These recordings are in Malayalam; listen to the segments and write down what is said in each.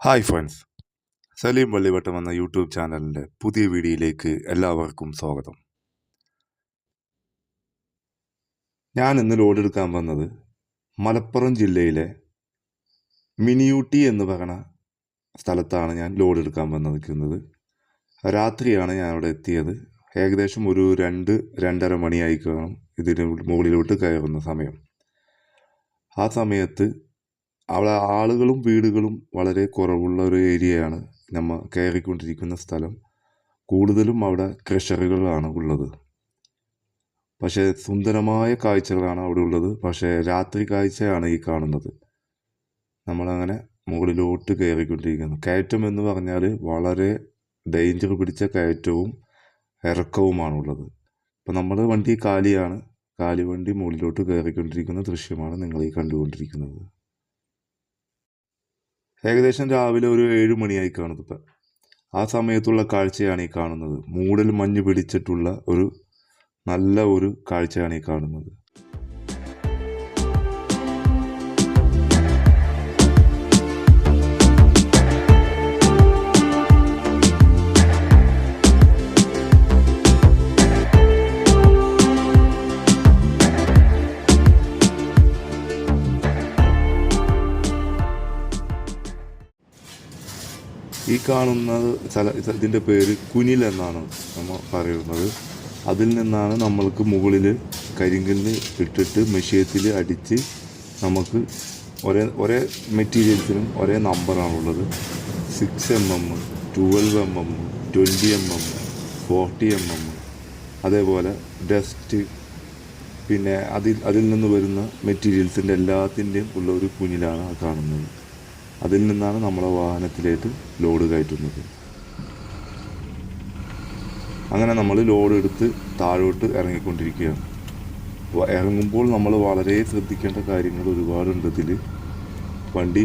ഹായ് ഫ്രണ്ട്സ് സലീം വള്ളിവട്ടം എന്ന യൂട്യൂബ് ചാനലിന്റെ പുതിയ വീഡിയോയിലേക്ക് എല്ലാവർക്കും സ്വാഗതം. ഞാൻ ഇന്ന് ലോഡ് എടുക്കാൻ വന്നത് മലപ്പുറം ജില്ലയിലെ മിനിയൂട്ടി എന്ന് പറയുന്ന സ്ഥലത്താണ് ഞാൻ ലോഡ് എടുക്കാൻ വന്ന് രാത്രിയാണ് ഞാൻ അവിടെ എത്തിയത്. ഏകദേശം ഒരു രണ്ട് രണ്ടര മണിയായി കാണും ഇതിന് മുകളിലോട്ട് കയറുന്ന സമയം. ആ സമയത്ത് അവിടെ ആളുകളും വീടുകളും വളരെ കുറവുള്ള ഒരു ഏരിയയാണ് നമ്മൾ കയറിക്കൊണ്ടിരിക്കുന്ന സ്ഥലം. കൂടുതലും അവിടെ ക്രഷറുകളാണ് ഉള്ളത്. പക്ഷേ സുന്ദരമായ കാഴ്ചകളാണ് അവിടെ ഉള്ളത്. പക്ഷേ രാത്രി കാഴ്ചയാണ് ഈ കാണുന്നത്. നമ്മളങ്ങനെ മുകളിലോട്ട് കയറിക്കൊണ്ടിരിക്കുന്നു. കയറ്റം എന്ന് പറഞ്ഞാൽ വളരെ ഡേഞ്ചർ പിടിച്ച കയറ്റവും ഇറക്കവുമാണുള്ളത് അപ്പോൾ നമ്മുടെ വണ്ടി കാലിയാണ്. കാലി വണ്ടി മുകളിലോട്ട് കയറിക്കൊണ്ടിരിക്കുന്ന ദൃശ്യമാണ് നിങ്ങൾ ഈ കണ്ടുകൊണ്ടിരിക്കുന്നത്. ഏകദേശം രാവിലെ ഒരു ഏഴ് മണിയായി കാണുന്നത് ആ സമയത്തുള്ള കാഴ്ചയാണ് ഈ കാണുന്നത്. മൂടൽ മഞ്ഞ് പിടിച്ചിട്ടുള്ള ഒരു നല്ല ഒരു കാഴ്ചയാണ് ഈ കാണുന്നത്. ഈ കാണുന്നത് സ്ഥല ഇതിന്റെ പേര് കുനിൽ എന്നാണ് നമ്മൾ പറയുന്നത്. അതിൽ നിന്നാണ് നമ്മൾക്ക് മുകളിൽ കരിങ്കല്ല് ഇട്ടിട്ട് മെഷീയത്തിൽ അടിച്ച് നമുക്ക് ഒരേ ഒരേ മെറ്റീരിയൽസിനും ഒരേ നമ്പറാണുള്ളത്. Six M M twelve M M twenty M M forty M M. അതേപോലെ ഡസ്റ്റ് പിന്നെ അതിൽ അതിൽ നിന്ന് വരുന്ന മെറ്റീരിയൽസിന്റെ എല്ലാത്തിന്റെയും ഉള്ള ഒരു കുഞ്ഞിലാണ് കാണുന്നത്. അതിൽ നിന്നാണ് നമ്മളെ വാഹനത്തിലേക്ക് ലോഡ് കയറ്റുന്നത്. അങ്ങനെ നമ്മൾ ലോഡ് എടുത്ത് താഴോട്ട് ഇറങ്ങിക്കൊണ്ടിരിക്കുകയാണ്. ഇറങ്ങുമ്പോൾ നമ്മൾ വളരെ ശ്രദ്ധിക്കേണ്ട കാര്യങ്ങൾ ഒരുപാടുണ്ട് ഇതിൽ വണ്ടി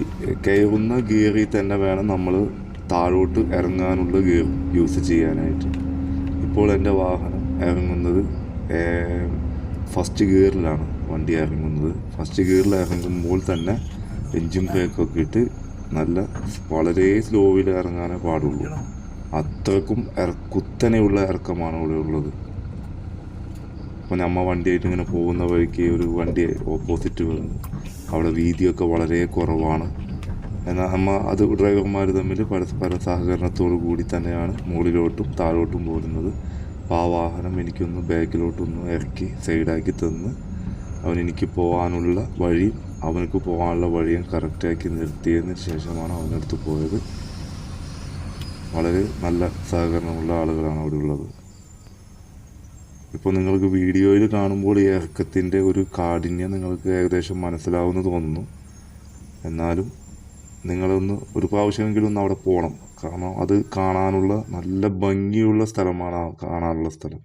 കയറുന്ന ഗിയറിൽ തന്നെ വേണം നമ്മൾ താഴോട്ട് ഇറങ്ങാനുള്ള ഗിയർ യൂസ് ചെയ്യാനായിട്ട്. ഇപ്പോൾ എന്റെ വാഹനം ഇറങ്ങുന്നത് ഫസ്റ്റ് ഗിയറിലാണ് വണ്ടി ഇറങ്ങുന്നത്. ഫസ്റ്റ് ഗിയറിൽ ഇറങ്ങുമ്പോൾ തന്നെ എൻജിൻ ബ്രേക്കൊക്കെ ഇട്ട് നല്ല വളരെ സ്ലോവിൽ ഇറങ്ങാനേ പാടുള്ളൂ. അത്രക്കും കുത്തനെയുള്ള ഇറക്കമാണ് ഇവിടെ ഉള്ളത്. അപ്പോൾ നമ്മ വണ്ടിയായിട്ട് ഇങ്ങനെ പോകുന്ന വഴിക്ക് ഒരു വണ്ടി ഓപ്പോസിറ്റ് വന്നു അവിടെ വീതിയൊക്കെ വളരെ കുറവാണ്. എന്നാൽ നമ്മ അത് ഡ്രൈവർമാർ തമ്മിൽ പരസ്പര സഹകരണത്തോടു കൂടി തന്നെയാണ് മുകളിലോട്ടും താഴോട്ടും പോരുന്നത്. അപ്പോൾ ആ വാഹനം എനിക്കൊന്ന് ബാക്കിലോട്ടൊന്ന് ഇറക്കി സൈഡാക്കി തന്ന് അവനെനിക്ക് പോകാനുള്ള വഴി അവനക്ക് പോകാനുള്ള വഴിയും കറക്റ്റാക്കി നിർത്തിയതിന് ശേഷമാണ് അവനടുത്ത് പോയത്. വളരെ നല്ല സഹകരണമുള്ള ആളുകളാണ് അവിടെ ഉള്ളത്. ഇപ്പോൾ നിങ്ങൾക്ക് വീഡിയോയിൽ കാണുമ്പോൾ ഈ ഇറക്കത്തിന്റെ ഒരു കാഠിന്യം നിങ്ങൾക്ക് ഏകദേശം മനസ്സിലാവുമെന്ന് തോന്നുന്നു. എന്നാലും നിങ്ങളൊന്ന് ഒരു പ്രാവശ്യമെങ്കിലും ഒന്ന് അവിടെ പോകണം. കാരണം അത് കാണാനുള്ള നല്ല ഭംഗിയുള്ള സ്ഥലമാണ് കാണാനുള്ള സ്ഥലം.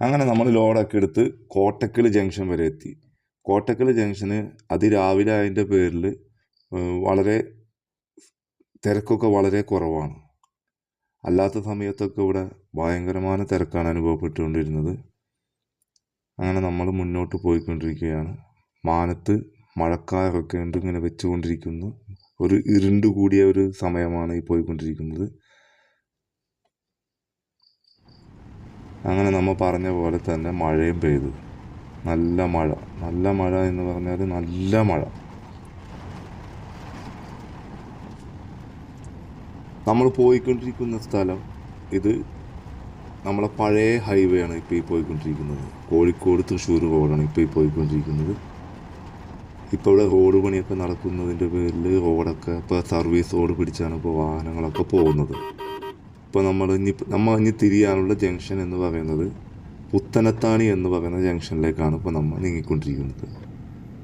അങ്ങനെ നമ്മൾ ലോഡൊക്കെ എടുത്ത് കോട്ടക്കൽ ജംഗ്ഷൻ വരെ എത്തി. കോട്ടക്കൽ ജംഗ്ഷന് അതിരാവിലെ അതിന്റെ പേരിൽ വളരെ തിരക്കൊക്കെ വളരെ കുറവാണ്. അല്ലാത്ത സമയത്തൊക്കെ ഇവിടെ ഭയങ്കരമായ തിരക്കാണ് അനുഭവപ്പെട്ടുകൊണ്ടിരുന്നത്. അങ്ങനെ നമ്മൾ മുന്നോട്ട് പോയിക്കൊണ്ടിരിക്കുകയാണ്. മാനത്ത് മഴക്കാരൊക്കെ ഉണ്ട് ഇങ്ങനെ വെച്ചുകൊണ്ടിരിക്കുന്നു. ഒരു ഇരുണ്ട് കൂടിയ ഒരു സമയമാണ് ഈ പോയിക്കൊണ്ടിരിക്കുന്നത്. അങ്ങനെ നമ്മൾ പറഞ്ഞ പോലെ തന്നെ മഴയും പെയ്തു. നല്ല മഴ. നല്ല മഴ എന്ന് പറഞ്ഞാൽ നല്ല മഴ. നമ്മൾ പോയിക്കൊണ്ടിരിക്കുന്ന സ്ഥലം ഇത് നമ്മളെ പഴയ ഹൈവേ ആണ് ഇപ്പോൾ ഈ പോയിക്കൊണ്ടിരിക്കുന്നത്. കോഴിക്കോട് തൃശ്ശൂർ റോഡാണ് ഇപ്പോൾ ഈ പോയിക്കൊണ്ടിരിക്കുന്നത്. ഇപ്പോൾ ഇവിടെ റോഡ് പണിയൊക്കെ നടക്കുന്നതിന്റെ പേരിൽ റോഡൊക്കെ ഇപ്പോൾ സർവീസ് റോഡ് പിടിച്ചാണ് ഇപ്പോൾ വാഹനങ്ങളൊക്കെ പോകുന്നത്. ഇപ്പോൾ നമ്മൾ ഇനി നമ്മൾ ഇനി തിരിയാനുള്ള ജംഗ്ഷൻ എന്ന് പറയുന്നത് പുത്തനത്താണി എന്ന് പറയുന്ന ജംഗ്ഷനിലേക്കാണ് ഇപ്പോൾ നമ്മൾ നീങ്ങിക്കൊണ്ടിരിക്കുന്നത്.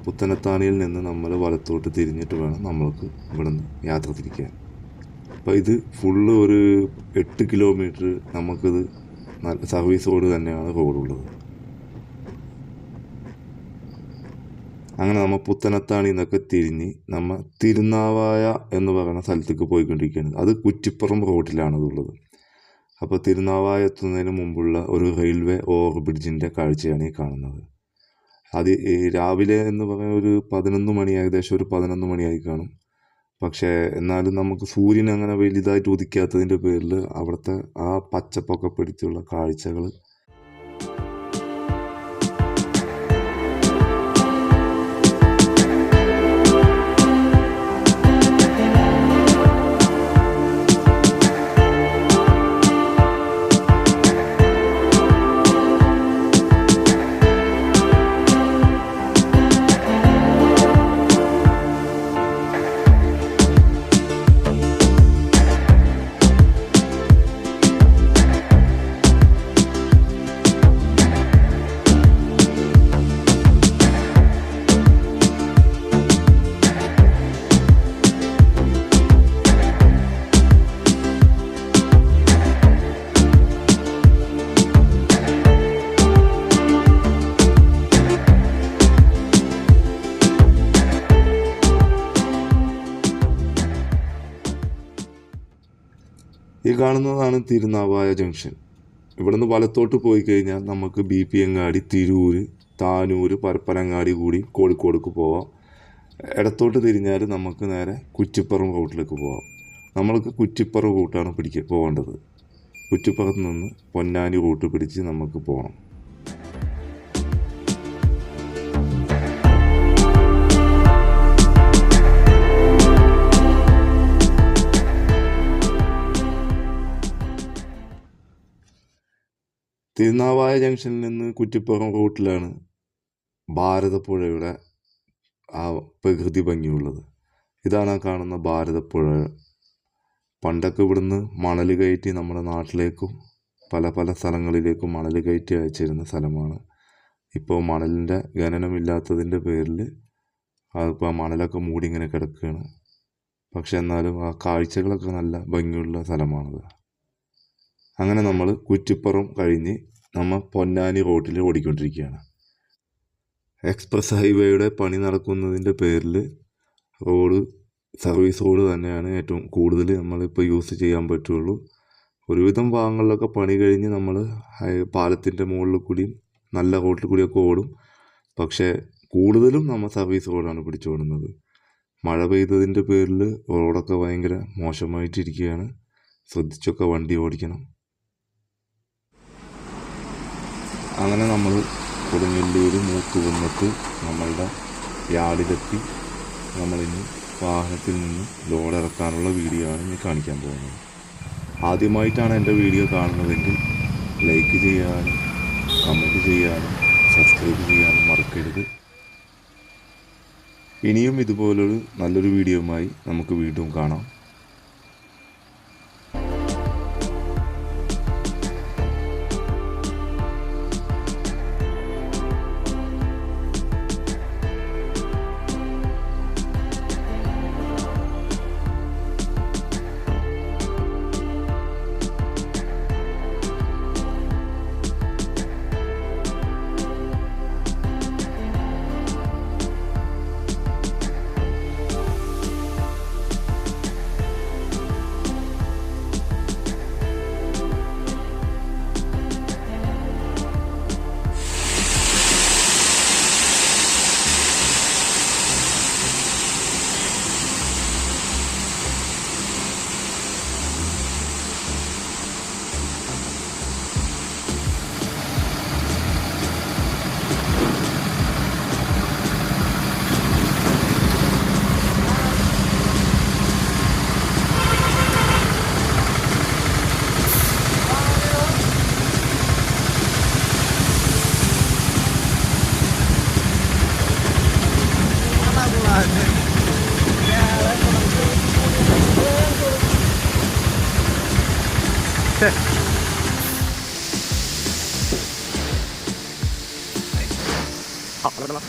പുത്തനത്താണിയിൽ നിന്ന് നമ്മൾ വലത്തോട്ട് തിരിഞ്ഞിട്ട് വേണം നമ്മൾക്ക് ഇവിടെ നിന്ന് യാത്ര തിരിക്കാൻ. അപ്പോൾ ഇത് ഫുള്ള് ഒരു എട്ട് കിലോമീറ്റർ നമുക്കിത് നല്ല സർവീസ് റോഡ് തന്നെയാണ് റോഡുള്ളത്. അങ്ങനെ നമ്മൾ പുത്തനത്താണി എന്നൊക്കെ തിരിഞ്ഞ് നമ്മൾ തിരുനാവായ എന്ന് പറയുന്ന സ്ഥലത്തേക്ക് പോയിക്കൊണ്ടിരിക്കുകയാണ്. അത് കുറ്റിപ്പുറം റോഡിലാണ് അതുള്ളത് അപ്പോൾ തിരുനാവായ എത്തുന്നതിന് മുമ്പുള്ള ഒരു റെയിൽവേ ഓവർ ബ്രിഡ്ജിന്റെ കാഴ്ചയാണ് ഈ കാണുന്നത്. അത് രാവിലെ എന്ന് പറഞ്ഞാൽ ഒരു പതിനൊന്ന് മണി ഏകദേശം ഒരു പതിനൊന്ന് മണിയായി കാണും. പക്ഷേ എന്നാലും നമുക്ക് സൂര്യൻ അങ്ങനെ വലുതായിട്ട് ഉദിക്കാത്തതിന്റെ പേരിൽ അവിടുത്തെ ആ പച്ചപ്പൊക്കെ പിടിച്ചുള്ള കാഴ്ചകൾ ഈ കാണുന്നതാണ് തിരുനാവായ ജംഗ്ഷൻ. ഇവിടുന്ന് വലത്തോട്ട് പോയി കഴിഞ്ഞാൽ നമുക്ക് ബി പി അങ്ങാടി തിരൂര് താനൂർ പരപ്പനങ്ങാടി കൂടി കോഴിക്കോടേക്ക് പോവാം. ഇടത്തോട്ട് തിരിഞ്ഞാൽ നമുക്ക് നേരെ കുറ്റിപ്പുറം റൂട്ടിലേക്ക് പോവാം. നമ്മൾക്ക് കുറ്റിപ്പുറം റൂട്ടാണ് പിടിക്ക പോകേണ്ടത്. കുറ്റിപ്പുറത്ത് നിന്ന് പൊന്നാനി റൂട്ട് പിടിച്ച് നമുക്ക് പോകണം. തിരുനാവായ ജംഗ്ഷനിൽ നിന്ന് കുറ്റിപ്പുറം റൂട്ടിലാണ് ഭാരതപ്പുഴയുടെ ആ പ്രകൃതി ഭംഗിയുള്ളത്. ഇതാണ് ആ കാണുന്ന ഭാരതപ്പുഴ. പണ്ടൊക്കെ ഇവിടുന്ന് മണൽ കയറ്റി നമ്മുടെ നാട്ടിലേക്കും പല പല സ്ഥലങ്ങളിലേക്കും മണൽ കയറ്റി അയച്ചിരുന്ന സ്ഥലമാണ്. ഇപ്പോൾ മണലിന്റെ ഖനനമില്ലാത്തതിന്റെ പേരിൽ അതിപ്പോൾ മണലൊക്കെ മൂടി ഇങ്ങനെ കിടക്കുകയാണ്. പക്ഷെ എന്നാലും ആ കാഴ്ചകളൊക്കെ നല്ല ഭംഗിയുള്ള സ്ഥലമാണത്. അങ്ങനെ നമ്മൾ കുറ്റിപ്പുറം കഴിഞ്ഞ് നമ്മൾ പൊന്നാനി റോഡിൽ ഓടിക്കൊണ്ടിരിക്കുകയാണ്. എക്സ്പ്രസ് ഹൈവേയുടെ പണി നടക്കുന്നതിന്റെ പേരിൽ റോഡ് സർവീസ് റോഡ് തന്നെയാണ് ഏറ്റവും കൂടുതൽ നമ്മളിപ്പോൾ യൂസ് ചെയ്യാൻ പറ്റുള്ളൂ. ഒരുവിധം ഭാഗങ്ങളിലൊക്കെ പണി കഴിഞ്ഞ് നമ്മൾ പാലത്തിന്റെ മുകളിൽ കൂടിയും നല്ല റോഡിൽ കൂടിയൊക്കെ ഓടും. പക്ഷേ കൂടുതലും നമ്മൾ സർവീസ് റോഡാണ് പിടിച്ചോടുന്നത് മഴ പെയ്തതിന്റെ പേരിൽ റോഡൊക്കെ ഭയങ്കര മോശമായിട്ടിരിക്കുകയാണ്. ശ്രദ്ധിച്ചൊക്കെ വണ്ടി ഓടിക്കണം. അങ്ങനെ നമ്മൾ കൊടുങ്ങല്ലൂർ മൂക്കുകുന്നത്ത് നമ്മളുടെ യാർഡിലെത്തി നമ്മളിനി വാഹനത്തിൽ നിന്ന് ലോഡ് ഇറക്കാനുള്ള വീഡിയോ ആണ് ഇനി കാണിക്കാൻ പോകുന്നത്. ആദ്യമായിട്ടാണ് എന്റെ വീഡിയോ കാണുന്നതെങ്കിൽ ലൈക്ക് ചെയ്യാനും കമന്റ് ചെയ്യാനും സബ്സ്ക്രൈബ് ചെയ്യാനും മറക്കരുത്. ഇനിയും ഇതുപോലൊരു നല്ലൊരു വീഡിയോയുമായി നമുക്ക് വീണ്ടും കാണാം. 好了的了